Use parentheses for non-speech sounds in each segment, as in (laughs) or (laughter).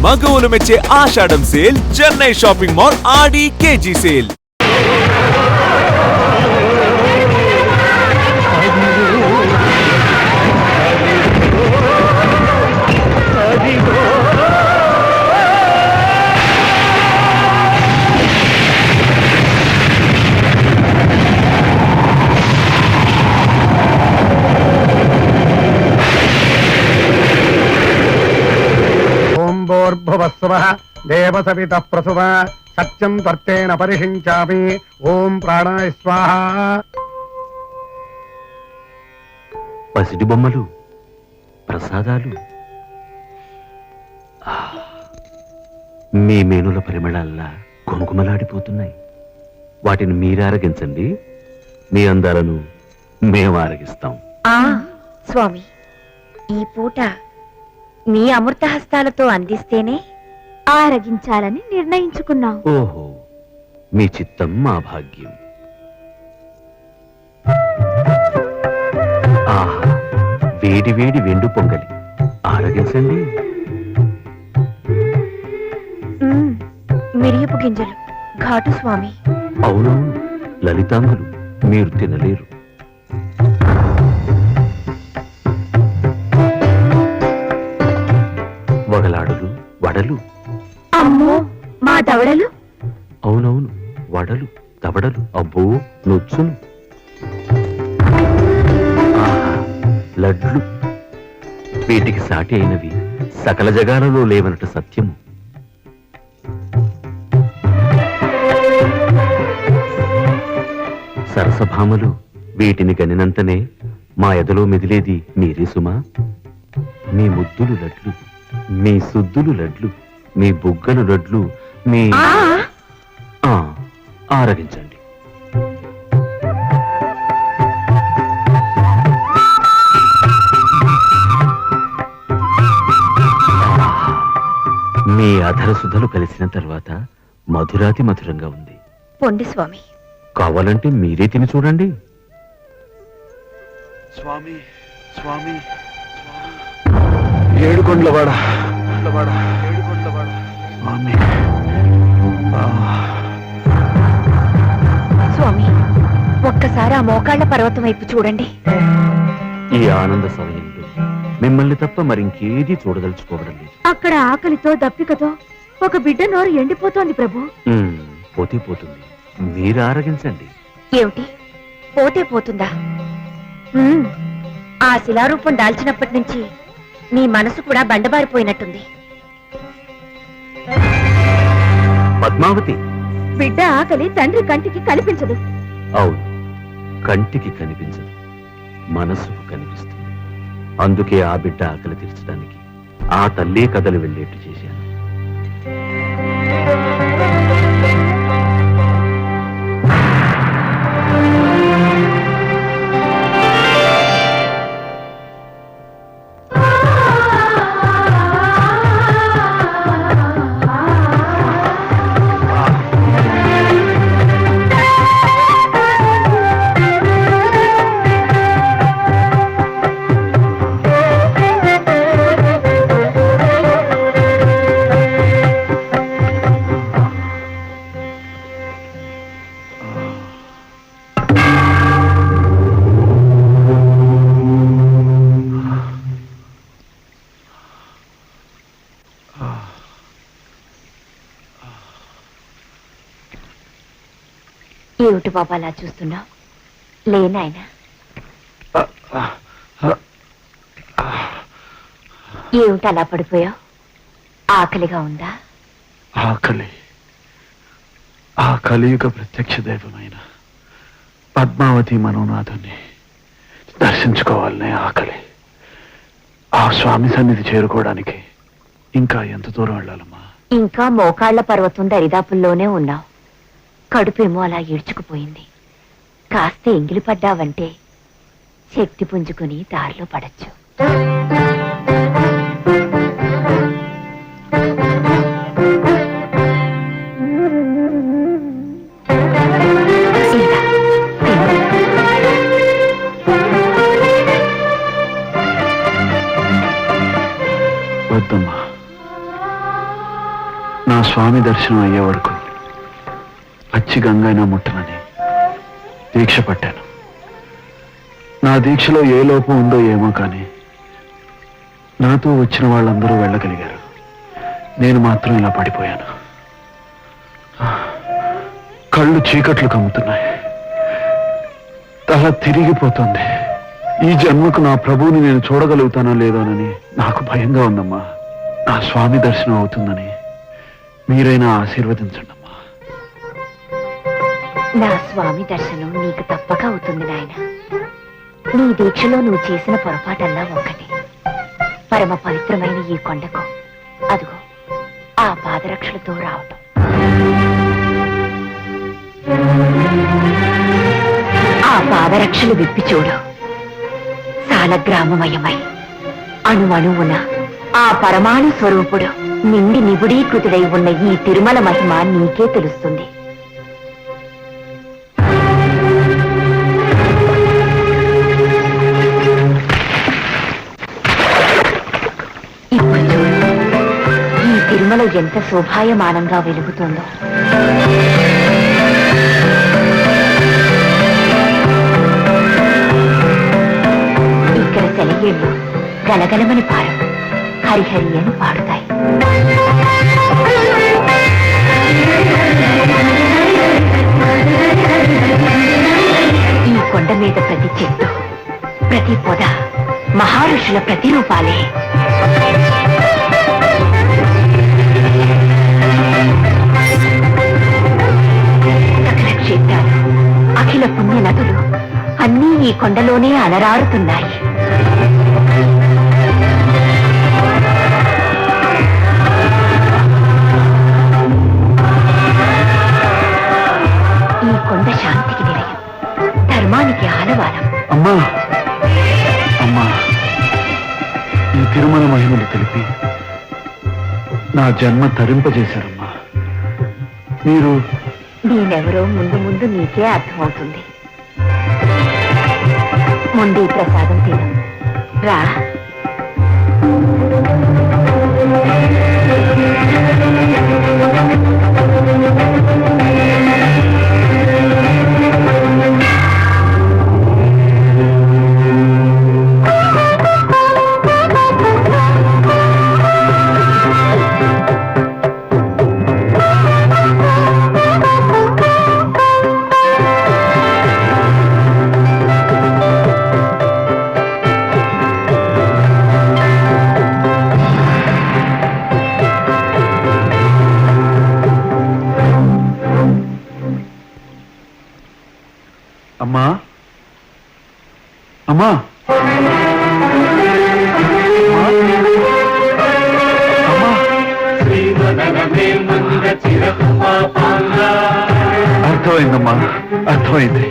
മകവുലമെച്ച് Ashadha sale Chennai shopping mall Aadi K G sale ఓం భోర్భువస్వ దేవసవిత ప్రసువ సత్యం త్వర్తేన పరిషించామి ఓం ప్రాణాయ స్వాహ. పసిడి బొమ్మలు ప్రసాదాలు మీ మేనుల పరిమళాల్లా కుంకుమలాడిపోతున్నాయి వాటిని మీరు ఆరగించండి మీ అందాలను మేము ఆరగిస్తాం ఆ స్వామి ఈ పూట మీ అమృత హస్తాలతో అందిస్తేనే ఆరగించాలని నిర్ణయించుకున్నాం ఓహో మీ చిత్తం మా భాగ్యం. ఆహా వేడి వేడి వెండు పొంగలి. ఆరగించండి మ్మ్, మిరియపు గింజలు. ఘాటు స్వామి. అవునవును లలితాంగులు మీరు తినలేరు. తవడలు? అవునవును వడలు తవడలు. అబ్బో నొచ్చును. లడ్లు. వీటికి సాటి అయినవి సకల జగాలలో లేవనట సత్యము. సరసభామలు వీటిని గనినంతనే మా ఎదలో మెదిలేది మీరే సుమా. మీ ముద్దులు లడ్లు మీ సుద్దులు లడ్లు మీ బుగ్గలు లడ్లు మీ ఆ, ఆరగించండి. మీ అధర సుధలు కలిసిన తర్వాత మధురాతి మధురంగా ఉంది. పొండి స్వామి. కావాలంటే మీరే తిని చూడండి. స్వామి స్వామి ఏడుకొండలవాడ. కొండవాడ ఒక్కసారి ఆ మోకాళ్ళ పర్వతం వైపు చూడండి. ఈ ఆనంద సమయంలో మిమ్మల్ని తప్ప మరింకేదీ చూడదలుచుకోవడం లేదు. అక్కడ ఆకలితో దప్పికతో ఒక బిడ్డ నోరు ఎండిపోతోంది ప్రభు. ఉమ్, పోతే పోతుంది. మీరు ఆరగించండి. ఏమిటి? పోతే పోతుందా. ఆ శిలారూపం దాల్చినప్పటి నుంచి నీ మనసు కూడా బండబారిపోయినట్టుంది. పద్మావతి. బిడ్డ ఆకలి తండ్రి కంటికి కనిపించదు. అవును. కంటికి కనిపించదు మనసుకు కనిపిస్తుంది. అందుకే ఆ బిడ్డ ఆకలి తీర్చడానికి ఆ తల్లి కథలు వెళ్ళేట్టు చేశాను ఏమిటి బాబా అలా చూస్తున్నావు? లేనాయనా ఏమిటి అలా పడిపోయావు? ఆకలిగా ఉందా? ఆకలి. ఆ కలియుగ ప్రత్యక్ష దైవమైన పద్మావతి మనోనాథుని దర్శించుకోవాలనే ఆకలి. ఆ స్వామి సన్నిధి చేరుకోవడానికి ఇంకా ఎంత దూరం వెళ్ళాలమ్మా? ఇంకా మోకాళ్ళ పర్వతం దరిదాపుల్లోనే ఉన్నావు. కడుపేమో అలా ఈడ్చుకుపోయింది కాస్త ఎంగిలి పడ్డావంటే శక్తి పుంజుకుని దారిలో పడచ్చు. స్వామి దర్శనం అయ్యే వరకు పచ్చి గంగైనా ముట్టనని దీక్ష పట్టాను. నా దీక్షలో ఏ లోపం ఉందో ఏమో కానీ నాతో వచ్చిన వాళ్ళందరూ వెళ్ళగలిగారు. నేను మాత్రం ఇలా పడిపోయాను. కళ్ళు చీకట్లు కమ్ముతున్నాయి. తల తిరిగిపోతుంది. ఈ జన్మకు నా ప్రభువుని నేను చూడగలుగుతానో లేదోనని నాకు భయంగా ఉందమ్మా. నా స్వామి దర్శనం అవుతుందని మీరైనా ఆశీర్వదించండి నా స్వామి దర్శనం నీకు తప్పక అవుతుంది నాయన. నీ దీక్షలో నువ్వు చేసిన పొరపాటల్లా ఒక్కటి. పరమ పవిత్రమైన ఈ కొండకు అదిగో ఆ పాదరక్షలతో రావటం. ఆ పాదరక్షలు విప్పి చూడు. సాలగ్రామమయమై అణువణువున ఆ పరమాణు స్వరూపుడు నిండి నిబుడీకృతుడై ఉన్న ఈ తిరుమల మహిమ నీకే తెలుస్తుంది. శోభాయమానంగా వెలుగుతుందో. ఇక్కడ సెలయేళ్ళు గలగలమని పారం. హరిహరి అని పాడుతాయి. ఈ కొండ మీద ప్రతి చెట్టు ప్రతి పొద మహారుషుల ప్రతిరూపాలే. ఈ కొండలోనే అలరారుతున్నాయి. ఈ కొండ శాంతికి నిలయం. ధర్మానికి ఆలవాలం అమ్మా! అమ్మా! ఈ తిరుమల మహిమలు తెలిపి నా జన్మ తరింపజేశారమ్మా. మీరు నేనెవరో ముందు ముందు నీకే అర్థమవుతుంది. ముందు ప్రసాదం తిను. రా. అర్థమైందమ్మా అర్థమైంది.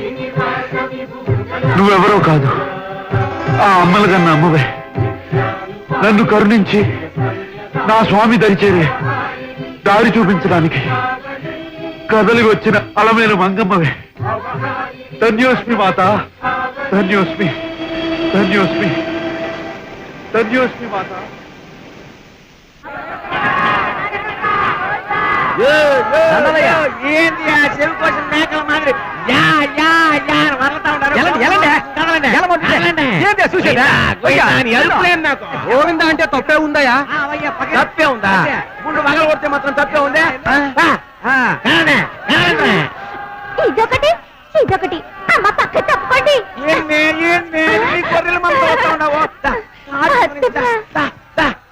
నువ్వెవరో కాదు ఆ అమ్మల కన్నా అమ్మవే. నన్ను కరుణించి నా స్వామి దరిచేరే దారి చూపించడానికి కదలి వచ్చిన అలమేలు మంగమ్మవే. ధన్యోస్మి మాత ధన్యోస్మి ధన్యోస్మి ధన్యోస్మి మాత. ఏంది ఆ చెవి కోసం మేకల మాదిరి? యా యా అని వరలుతా ఉంటారు? గోవిందా, అంటే తప్పే ఉందయా. తప్పే ఉందా? ముందు వగల కొడితే మాత్రం తప్పే ఉందే. ఇదొకటి అమ్మ పక్క.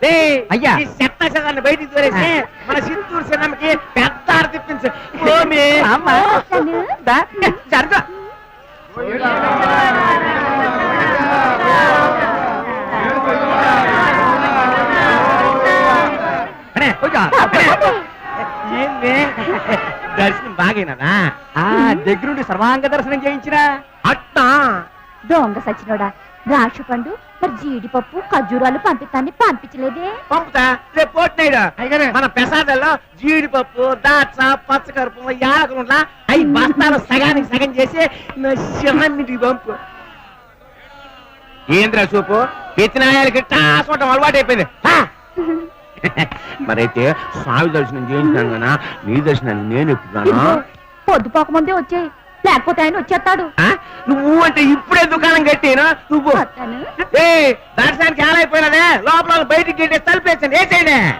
ఏయ్, అయ్యా. ఈ చెత్త చెదాన్ని బయటికి మన సినిమాకి పెద్ద భూమి. దా, జరగ దర్శనం బాగైనదా? ఆ దగ్గరుండి సర్వాంగ దర్శనం చేయించినా? అట్టా. దొంగ సచ్చినోడా. ద్రాక్ష పండు మరి జీడిపప్పు ఖర్జూరాలు పంపిస్తాన్ని పంపించలేదే. పంపుతా? రేపు మన పెసాదల్లో జీడిపప్పు దాచ పచ్చకరుపు యాలకులుంట్లా అవి బస్తాలు సగానికి సగం చేసి నా శవాన్నిటికి పంపు. ఏంద్రా సూపు పెత్తినాయాలకి టాసుకోవటం అలవాటు అయిపోయింది (laughs) మరైతే స్వామి దర్శనం చేయించాను కదా నీ దర్శనాన్ని నేను ఎప్పుడున్నాను పొద్దుపోక ముందే వచ్చాయి. లేకపోతే ఆయన వచ్చేస్తాడు. ఆ? నువ్వు అంటే ఇప్పుడే దుకాణం కట్టేనా? నువ్వు వస్తాను. ఏ దర్శనానికి ఎలా అయిపోయినదే. లోపల బయటికి గెట్టి తలిపేసాను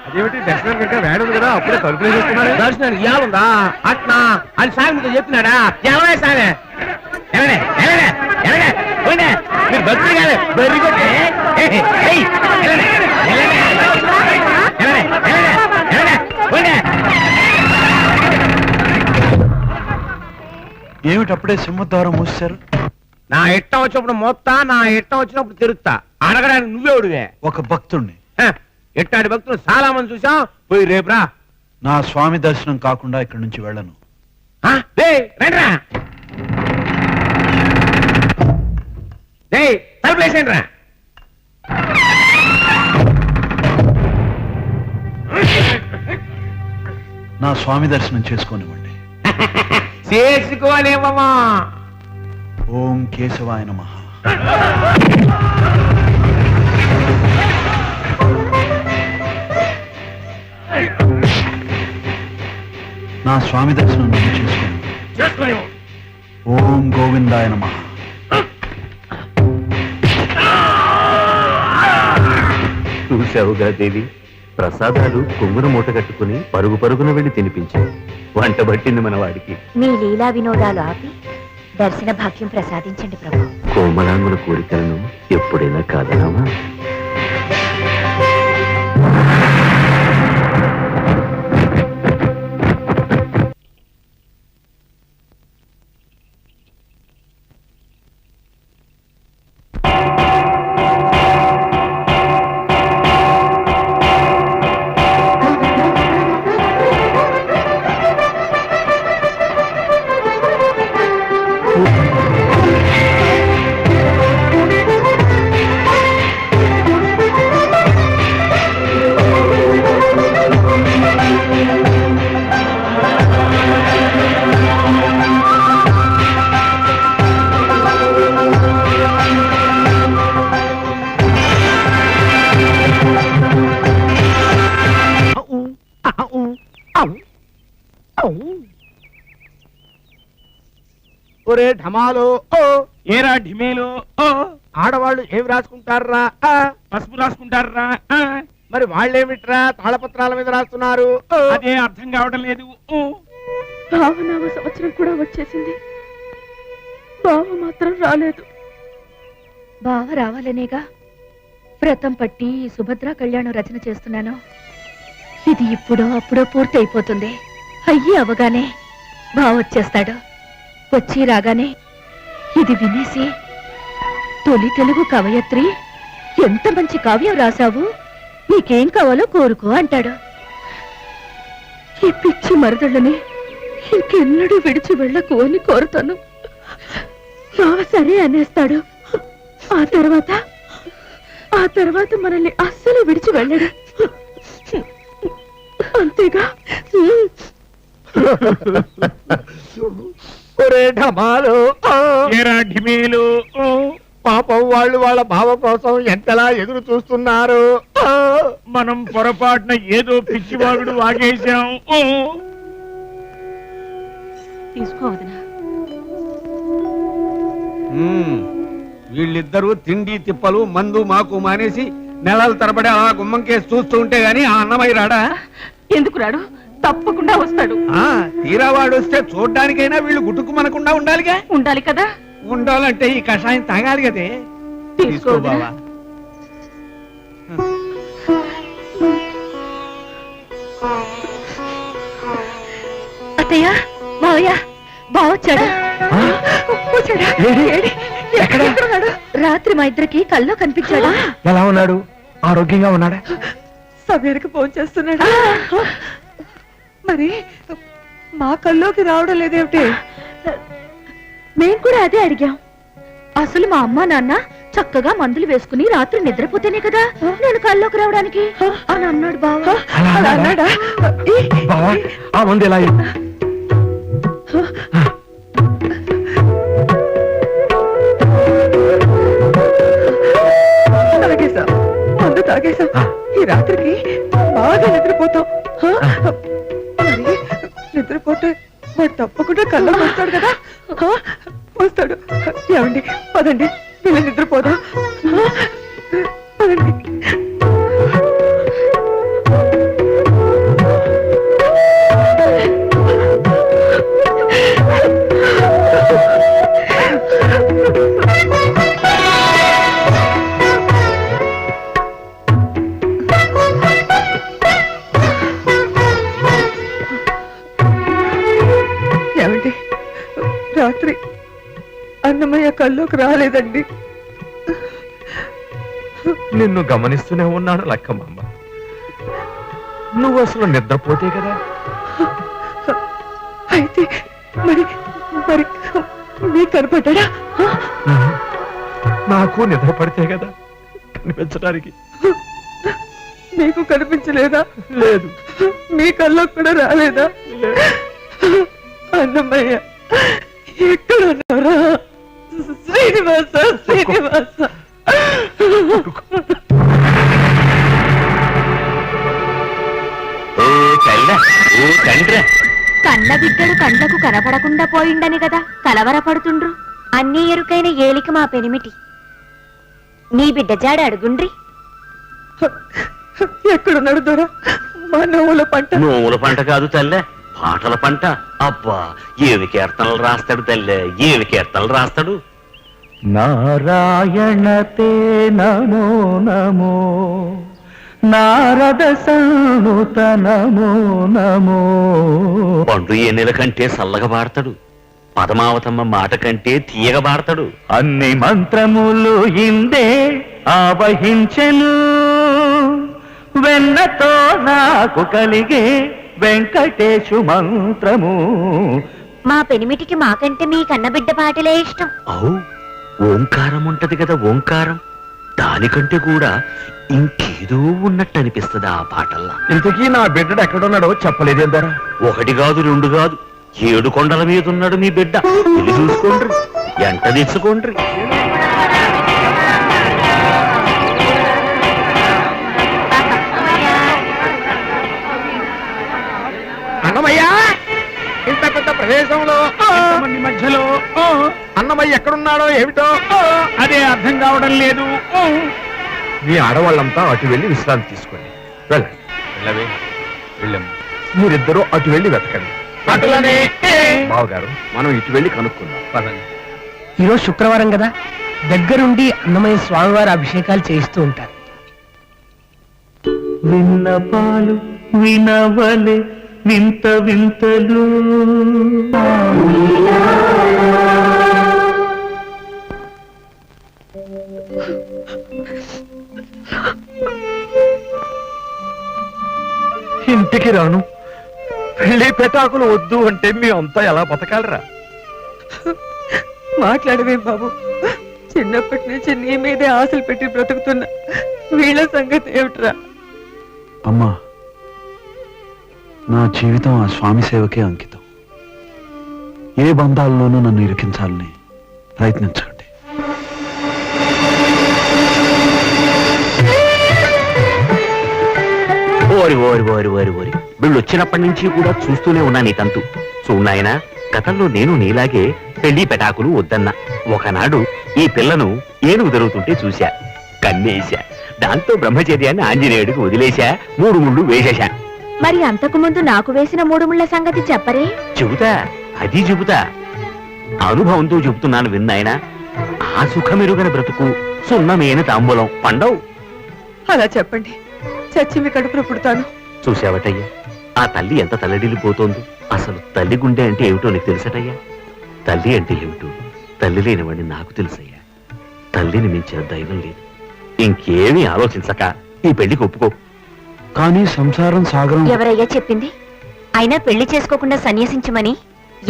అదేమిటి దర్శనం వేడదు కదా అప్పుడే తలుపులు దర్శనానికి ఏముందా అట్నా? అని సామి మీతో చెప్పినాడా ఎవరే పోయినా మీరు కాదు బర్రి కొట్టే. ఎవరే, ఎవరే, పోయినా. ఏమిటి అప్పుడే సింహద్వారం మూసారు నా ఇట్టం వచ్చినప్పుడు మొత్తం నా ఇట్టం వచ్చినప్పుడు తిరుగుతా. అడగడానికి నువ్వెవడువే ఒక భక్తుణ్ణి. ఇట్టాంటి భక్తులు చాలా మంది చూసాం పోయి రేపురా నా స్వామి దర్శనం కాకుండా ఇక్కడి నుంచి వెళ్ళను. ఆ, డేయ్, రండ్రా. డేయ్ తలుపులేసేయండి రా నా స్వామి దర్శనం చేసుకోనివ్వండి. (laughs) చేసుకోలేమమ్మా ఓం కేశవాయ నమః. నా స్వామి దర్శనం నేను చేసుకోను ఓం గోవిందాయ నమః. చూశావుగా దేవి. ప్రసాదాలు కొంగున మూట కట్టుకుని పరుగు పరుగున వెళ్ళి తినిపించావు వంట పట్టింది మన వాడికి. మీ లీలా వినోదాలు ఆపి దర్శన భాగ్యం ప్రసాదించండి ప్రభు. కోమలాంగుల కోరికలను ఎప్పుడైనా కాదనామా ఒరే ఢమాలో ఓ. ఏరా ఢిమేలో ఓ. ఆడవాళ్ళు ఏమి రాసుకుంటారా పసుపు రాసుకుంటారా మరి వాళ్ళేమిట్రా తాళపత్రాల మీద రాస్తున్నారు? అదే అర్థం కావడం లేదు భావనామ సంవత్సరం కూడా వచ్చేసింది. బావ మాత్రం రాలేదు. బావ రావాలనేగా వ్రతం పట్టి ఈ సుభద్ర కళ్యాణం రచన చేస్తున్నాను. ఇది ఇప్పుడో అప్పుడో పూర్తి అయిపోతుంది అయ్యి అవగానే బావ వచ్చేస్తాడు. వచ్చి రాగానే ఇది వినేసి తొలి తెలుగు కవయత్రి ఎంత మంచి కావ్యం రాశావు? నీకేం కావాలో కోరుకో అంటాడు. ఈ పిచ్చి మరదళ్ళని ఇంకెన్నడూ విడిచి వెళ్ళకు అని కోరుతాను. బావ సరే అనేస్తాడు. ఆ తర్వాత ఆ తర్వాత మనల్ని అస్సలు విడిచి వెళ్ళడు. అంతేగా? (laughs) (laughs) ఒరే ఢమాలో. ఏరా ఢిమేలు పాపం వాళ్ళు వాళ్ళ బావ కోసం ఎంతలా ఎదురు చూస్తున్నారు. మనం పొరపాటున ఏదో పిచ్చివాగుడు వాగేశాం. తీసుకోవదనా వీళ్ళిద్దరూ తిండి తిప్పలు మందు మాకు మానేసి నెలల తరబడి అలా గుమ్మం కేసి చూస్తూ ఉంటే గాని ఆ అన్నమయ్య రాడా? ఎందుకు రాడు? తప్పకుండా వస్తాడు. తీరా వాడు వస్తే చూడ్డానికైనా వీళ్ళు గుట్టుకు మనకుండా ఉండాలిగా? ఉండాలి కదా? ఉండాలంటే ఈ కషాయం తాగాలి కదే. తీసుకో బావా. అత్తయ్య మావయ్య బావ వచ్చాడు. వచ్చాడా? ఏడి? ఎక్కడున్నాడు? రాత్రి మా ఇద్దరికి కల్లో కనిపించాడు. ఎలా ఉన్నాడు? ఆరోగ్యంగా ఉన్నాడా? సమయానికి ఫోన్ చేస్తున్నాడు. మరి మా కల్లోకి రావడం లేదేమిటి? మేం కూడా అదే అడిగాం. అసలు మా అమ్మ నాన్న చక్కగా మందులు వేసుకుని రాత్రి నిద్రపోతేనే కదా నేను కల్లోకి రావడానికి? అని అన్నాడు బావ. అలా అన్నాడా? ఈ, ఆ మంది ఎలా తాగేశాం. మందు తాగేశాం. ఈ రాత్రికి మా బాగా నిద్రపోతాం. వాడు తప్పకుండా కళ్ళకు వస్తాడు కదా? వస్తాడు ఏమండి పదండి. రాత్రి అన్నమయ్య కల్లోకి రాలేదండి. నిన్ను గమనిస్తూనే ఉన్నాను లక్కమ్మ. నువ్వు అసలు నిద్రపోతే కదా? అయితే మరి మరి మీకు కనపడ్డా? నాకు నిద్ర పడితే కదా కనిపించడానికి? మీకు కనిపించలేదా? లేదు. మీ కల్లో కూడా రాలేదా? అన్నమయ్య ఎక్కడ ఉన్నారా శ్రీనివాస. శ్రీనివాస కన్న బిడ్డడు కండ్లకు కనపడకుండా పోయిండని కదా కలవరపడుతుండ్రు. అన్నీ ఎరుకైన ఏలిక మా పెనిమిటి. నీ బిడ్డ జాడ అడుగుండ్రి. ఎక్కడున్నాడు దొర? మా నవ్వుల పంట. నోముల పంట కాదు తల్లే. పాటల పంట. అబ్బా ఏవి కీర్తనలు రాస్తాడు తల్లే ఏవి కీర్తనలు రాస్తాడు? నారాయణతే నమో నమో. నారద సన్నుత నమో నమో. పండు ఎన్నెల కంటే సల్లగా పాడతాడు? పదమావతమ్మ మాట కంటే తీయగా పాడతాడు? అన్ని మంత్రములు ఇందే ఆవహించెను. వెన్నతో నాకు కలిగే వెంకటేశు మంత్రము. మా పెనిమిటికి మాకంటే మీ కన్న బిడ్డ పాటలే ఇష్టం. అవు ఓంకారం ఉంటది కదా ఓంకారం. దానికంటే కూడా ఇంకేదో ఉన్నట్టు అనిపిస్తుంది ఆ పాటల్లా? ఇంతకీ నా బిడ్డడు ఎక్కడున్నాడో చెప్పలేదేందరా? ఒకటి కాదు రెండు కాదు. ఏడు కొండల మీద ఉన్నాడు మీ బిడ్డ. వెళ్ళి చూసుకోండ్రి ఎంట తెచ్చుకోండ్రి ప్రదేశంలో మంది మధ్యలో? అన్నమయ్య ఎక్కడున్నాడో ఏమిటో? అదే అర్థం కావడం లేదు. మీ ఆడవాళ్ళంతా అటు వెళ్ళి విశ్రాంతి తీసుకోండి వెళ్ళండి. వెళ్ళవే. వెళ్ళమ్మ మీరిద్దరూ అటు వెళ్ళి వెతకండి. అటులనే బావగారు మనం ఇటు వెళ్ళి కనుక్కుందాం. పదండి. ఈరోజు శుక్రవారం కదా? దగ్గరుండి అన్నమయ్య స్వామివారి అభిషేకాలు చేయిస్తూ ఉంటారు. విన్నపాలు వినవలే వింత వింతలు. ఇంటికి రాను. పెళ్ళి పెటాకులు వద్దు అంటే మీ అంతా ఎలా బతకాలరా? మాట్లాడవే బాబు. చిన్నప్పటి నుంచి నీ మీదే ఆశలు పెట్టి బ్రతుకుతున్నా వీళ్ళ సంగతి ఏమిట్రా? అమ్మా నా జీవితం ఆ స్వామి సేవకే అంకితం. ఏ బంధాల్లోనూ నన్ను ఇరికించాలని ప్రయత్నించకండి. ఓరి ఓరి ఓరి ఓరి ఓరి. వీళ్ళు వచ్చినప్పటి నుంచి కూడా చూస్తూనే ఉన్నా నీ తంతు. చూన్నాయన గతంలో నేను నీలాగే పెళ్ళి పెటాకులు వద్దన్నా. ఒకనాడు ఈ పిల్లను ఏనుగు జరుగుతుంటే చూశా. కన్నేశా. దాంతో బ్రహ్మచర్యాన్ని ఆంజనేయుడికి వదిలేశా. మూడు ముళ్ళు వేసేశా. మరి అంతకు ముందు నాకు వేసిన మూడు ముళ్ళ సంగతి చెప్పరే? చెబుతా అది చెబుతా. అనుభవంతో చెబుతున్నాను విన్నాయన ఆ సుఖమెరుగని బ్రతుకు సున్నమైన తాంబూలం. పండవు. అలా చెప్పండి. చచ్చి మీ కడుపులో పుడతాను. చూసావటయ్యా ఆ తల్లి ఎంత తల్లడిల్లిపోతోందో అసలు తల్లి గుండె అంటే ఏమిటో నీకు తెలుసటయ్యా? తల్లి అంటే ఏమిటో తల్లి లేనివాడిని నాకు తెలుసయ్యా. తల్లిని మించిన దైవం లేదు. ఇంకేమీ ఆలోచించక ఈ పెళ్ళికి ఒప్పుకో. కానీ సంసారం సాగరం ఎవరయ్యా చెప్పింది? అయినా పెళ్ళి చేసుకోకుండా సన్యసించమని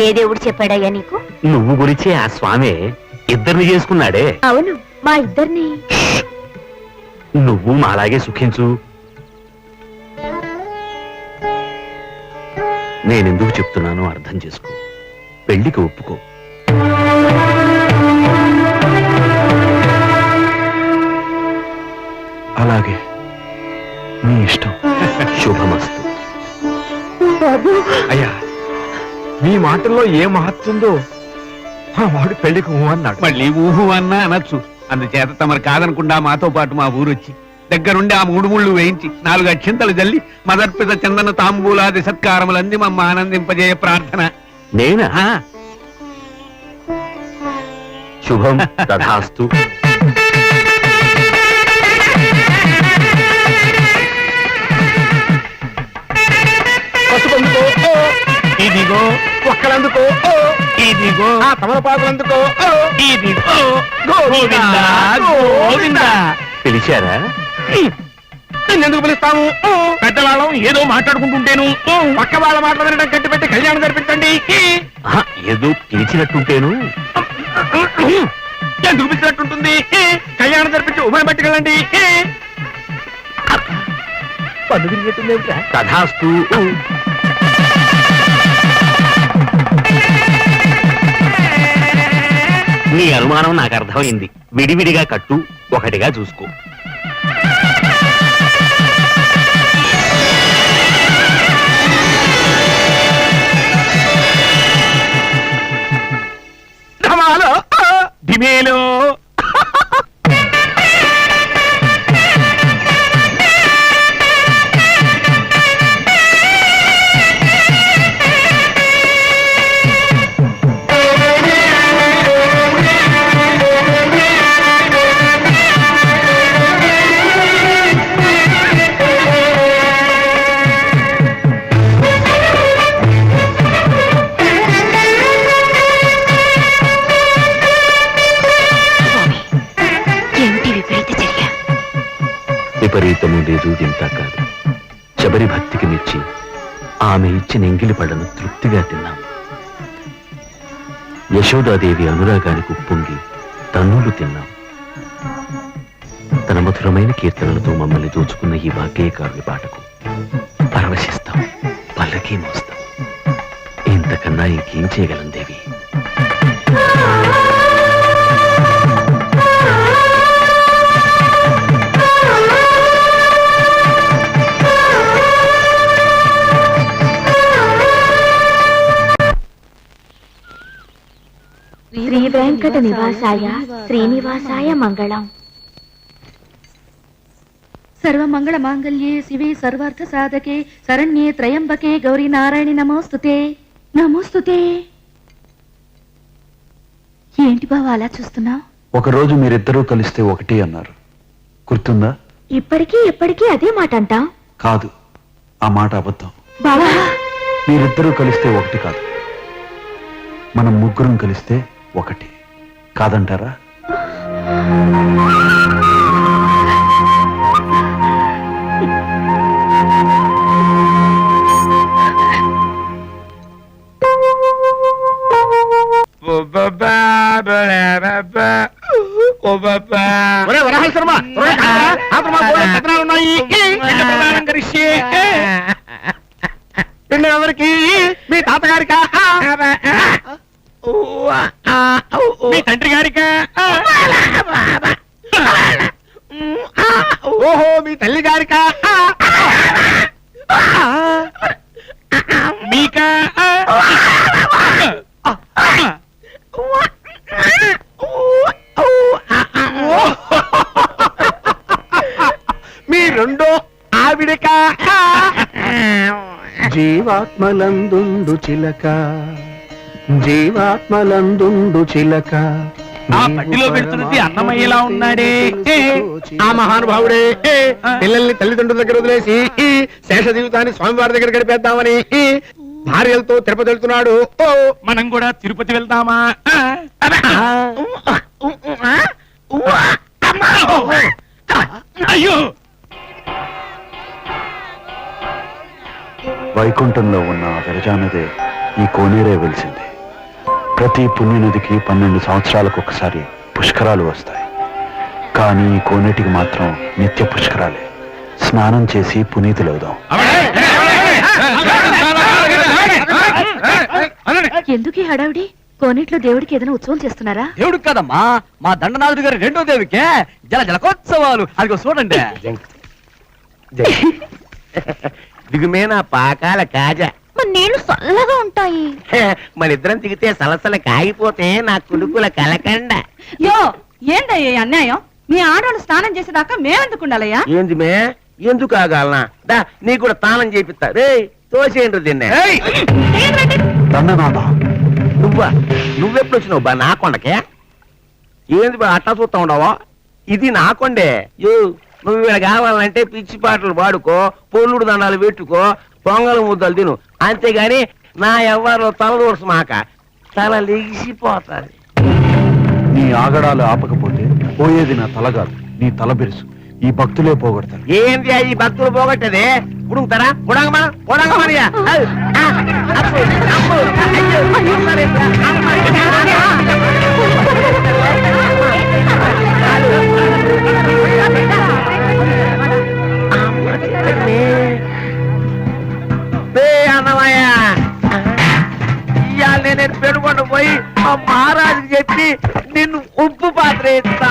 ఏ దేవుడు చెప్పాడయ్యా నీకు? నువ్వు గురించే ఆ స్వామి ఇద్దరిని చేసుకున్నాడే. అవును మా ఇద్దరిని. నువ్వు మాలాగే సుఖించు. నేనెందుకు చెప్తున్నానో అర్థం చేసుకో. పెళ్ళికి ఒప్పుకో. అలాగే. నీ ఇష్టం. శుభమస్తు. అయ్యా మీ మాటల్లో ఏ మహత్తుందో ఆ వాడు పెళ్ళికి ఊ అన్నాడు. మళ్ళీ ఊహు అన్నా అనొచ్చు. అందుచేత తమరు కాదనకుండా మాతో పాటు మా ఊరొచ్చి దగ్గరుండి ఆ మూడు ముళ్ళు వేయించి నాలుగు అక్షింతలు జల్లి మదర్పిత చందన తాంబూలాది సత్కారములంది మమ్మ ఆనందింపజేయ ప్రార్థన. నేనా? శుభం తథాస్తు. ఓ, ఇదిగో. ఆ తమలపాకులందుకో ఓ, ఇదిగో. గోవిందా, గోవిందా పిలిచారా? నిన్నెందుకు పిలుస్తాము? పెద్దవాళ్ళం ఏదో మాట్లాడుకుంటుంటేను. పక్క వాళ్ళ మాటలు వినడం కట్టి పెట్టి కళ్యాణం జరిపించండి. ఏదో పిలిచినట్టుంటేను. ఎందుకు పిలిచినట్టుంటుంది? కళ్యాణం జరిపించి ఉభయం పట్టుకెళ్ళండి పన్ను తిరిగినట్టుంది తథాస్తు నీ అనుమానం నాకు అర్థమైంది. విడివిడిగా కట్టు ఒకటిగా చూసుకో. యశోదాదేవి అనురాగానికి ఉప్పొంగి తన్నులు తిన్నాం. తన మధురమైన కీర్తనలతో మమ్మల్ని దోచుకున్న ఈ వాగ్గేయకారుని పాటకు పరవశిస్తాం పల్లకీ మోస్తాం. ఇంతకన్నా ఇంకేం చేయగలం దేవి? శ్రీ వెంకట నివాసాయ శ్రీనివాసాయ మంగళం. సర్వమంగళ మాంగళ్యే శివే సర్వార్థ సాధకే శరణ్యే త్రయంబకే గౌరీ నారాయణి నమోస్తుతే. నమోస్తుతే. ఏంటి బావ అలా చూస్తున్నావు? ఒకరోజు మీరిద్దరూ కలిస్తే ఒకటి అన్నారు. గుర్తుందా? ఇప్పటికీ ఎప్పటికీ అదే మాట అంటాం? కాదు ఆ మాట అబద్ధం. బావా! మీరిద్దరూ కలిస్తే ఒకటి కాదు. మనం ముగ్గురం కలిస్తే ఒకటి. కాదంటారా? ఎవరికి (laughs) మీ తాతగారికా? మీ తండ్రి గారికా? ఓహో మీ తల్లి గారికా? మీకా? మీ రెండో ఆవిడకా? జీవాత్మలందుండు చిలక. జీవాత్మలందుండు చిలక ఆ పట్టిలో పెడుతున్నది అన్నమయ్యలా ఉన్నాడే ఆ మహానుభావుడే పిల్లల్ని తల్లిదండ్రుల దగ్గర వదిలేసి శేష జీవితాన్ని స్వామివారి దగ్గర గడిపేద్దామని భార్యలతో తిరుపతి వెళ్తున్నాడు మనం కూడా తిరుపతి వెళ్దామా అయ్యో వైకుంఠంలో ఉన్న ఆ విరజానదే ఈ కోనేరే వెలిసింది ప్రతి పుణ్యనదికి పన్నెండు సంవత్సరాలకు ఒకసారి పుష్కరాలు వస్తాయి. కానీ ఈ కోనేటికి మాత్రం నిత్య పుష్కరాలే. స్నానం చేసి పునీతులవుదాం ఎందుకు ఈ హడావిడి? కోనేట్లో దేవుడికి ఏదైనా ఉత్సవం చేస్తున్నారా? దేవుడు కదమ్మా మా దండనాథుడి గారి రెండో దేవికే జల జలకోత్సవాలు. అదిగో చూడండి. దిగుమే నా పాకాల కాజా. మరి నీళ్ళు చల్లగా ఉంటాయి. మన ఇద్దరం దిగితే సలసల కాగిపోతే నా కుడుకుల కలకండ. యో ఏందయ్యా ఈ అన్యాయం? మీ ఆడవాళ్ళు స్నానం చేసేదాకా మేమెందుకు ఉండాలయ్యా? ఏంది మే? ఎందుకు ఆగాలనా? దా నీకు కూడా తాళం చేపిస్తా. రే తోసేయండి దీన్ని. దండనాథ. నువ్వా? నువ్వెప్పుడు వచ్చినావు బా నా కొండకే? ఏంది బా అట్టా చూస్తా ఉండవా ఇది నా కొండే. యో నువ్వు ఇక్కడ కావాలంటే పిచ్చి పాటలు పాడుకో పొల్లుడు దండాలు పెట్టుకో పొంగల్ ముద్దలు తిను. అంతేగాని నా ఎవ్వరు తల మాక. తల లెగిసిపోతాది. నీ ఆగడాలు ఆపకపోతే పోయేది నా తల కాదు నీ తల బిరుసు. ఈ భక్తులే పోగొడతారు. ఏంది ఆ ఈ భక్తులు పోగొట్టదే? ఉడుంటారా ఉడంగమా ఉడంగమనియా అన్నమయ్య. ఇవాళ నేను పెనుకొండ పోయి మా మహారాజుకి చెప్పి నిన్ను ఉప్పు పాత్ర ఇస్తా